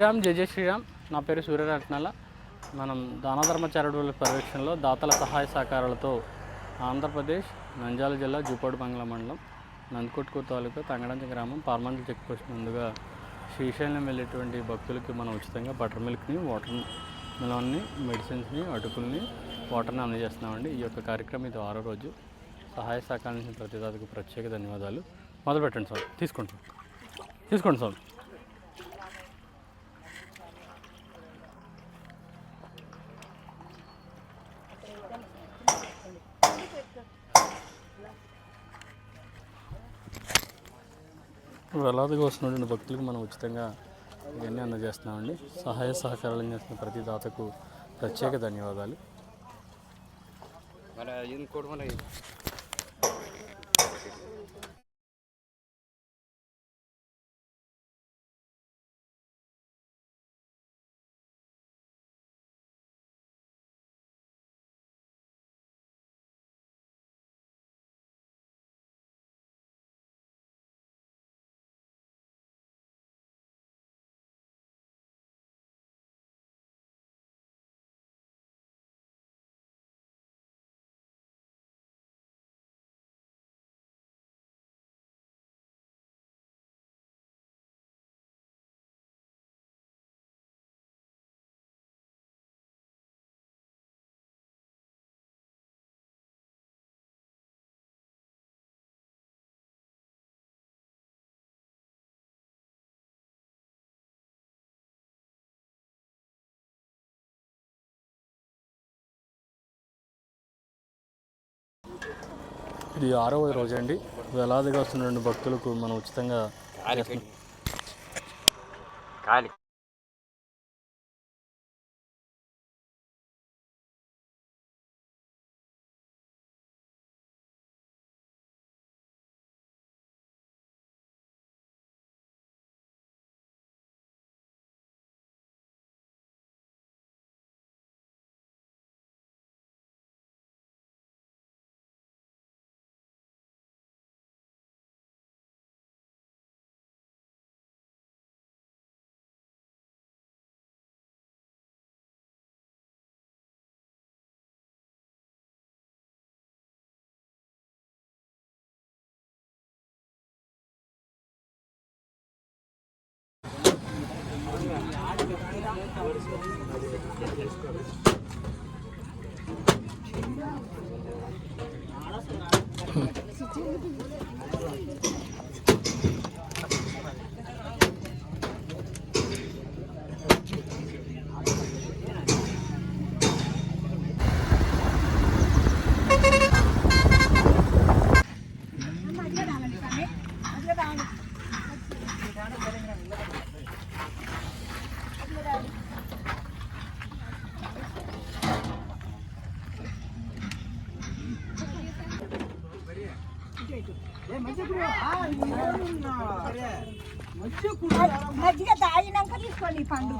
శ్రీరామ్ జయ జయ శ్రీరామ్. నా పేరు సూర్యరత్నాల మనం దానధర్మ చారిటబుల్ పర్యవేక్షణలో దాతల సహాయ సహకారాలతో ఆంధ్రప్రదేశ్ నంజాల జిల్లా జూపాడు బంగ్లా మండలం నందికొట్కూరు తాలూకా తంగడంచ గ్రామం పార్మండల్ చెక్ పోస్ట్ ముందుగా శ్రీశైలం వెళ్ళేటువంటి భక్తులకి మనం ఉచితంగా బటర్ మిల్క్ని వాటర్ మిలన్ని మెడిసిన్స్ని అటుకుల్ని వాటర్ని అందజేస్తున్నామండి. ఈ యొక్క కార్యక్రమం ఇది ఆరో రోజు. సహాయ సహకారం ప్రతి దాతకు ప్రత్యేక ధన్యవాదాలు. మొదలు పెట్టండి సార్. తీసుకోండి సార్. తీసుకోండి సార్. వేలాదిగా వస్తున్నటువంటి భక్తులకు మనం ఉచితంగా ఇవన్నీ అందజేస్తున్నామండి. సహాయ సహకారాలు చేస్తున్న ప్రతి దాతకు ప్రత్యేక ధన్యవాదాలు. మన ఇంకోటి ఇది ఆరవ రోజు అండి. వేలాదిగా వస్తున్నటువంటి భక్తులకు మనం ఉచితంగా కాలి కాలి మజ్జిగ తాగినాక తీసుకోండి ఈ పండు.